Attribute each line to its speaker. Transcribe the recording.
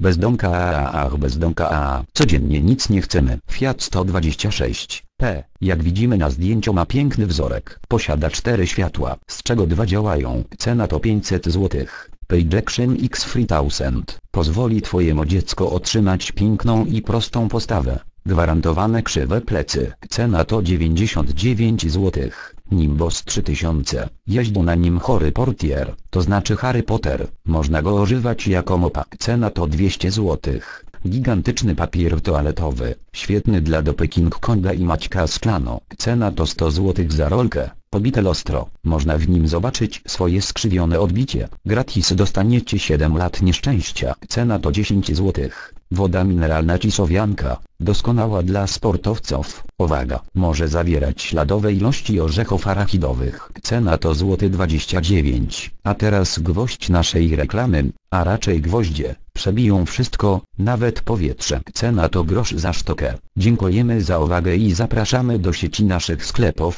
Speaker 1: Bezdomka a ach bezdomka a codziennie nic nie chcemy. Fiat 126 P. Jak widzimy na zdjęciu ma piękny wzorek. Posiada cztery światła, z czego dwa działają. Cena to 500 zł. Payjaction X 3000 pozwoli twojemu dziecko otrzymać piękną i prostą postawę. Gwarantowane krzywe plecy. Cena to 99 zł. Nimbus 3000. Jeździ na nim chory portier, to znaczy Harry Potter. Można go używać jako mopa. Cena to 200 zł. Gigantyczny papier toaletowy, świetny dla dopy Konga i Maćka Szklano. Cena to 100 zł za rolkę, pobite lustro. Można w nim zobaczyć swoje skrzywione odbicie. Gratis dostaniecie 7 lat nieszczęścia. Cena to 10 zł. Woda mineralna Cisowianka, doskonała dla sportowców. Uwaga, może zawierać śladowe ilości orzechów arachidowych. Cena to złoty 29. A teraz gwoźdź naszej reklamy, a raczej gwoździe, przebiją wszystko, nawet powietrze. Cena to grosz za sztukę. Dziękujemy za uwagę i zapraszamy do sieci naszych sklepów,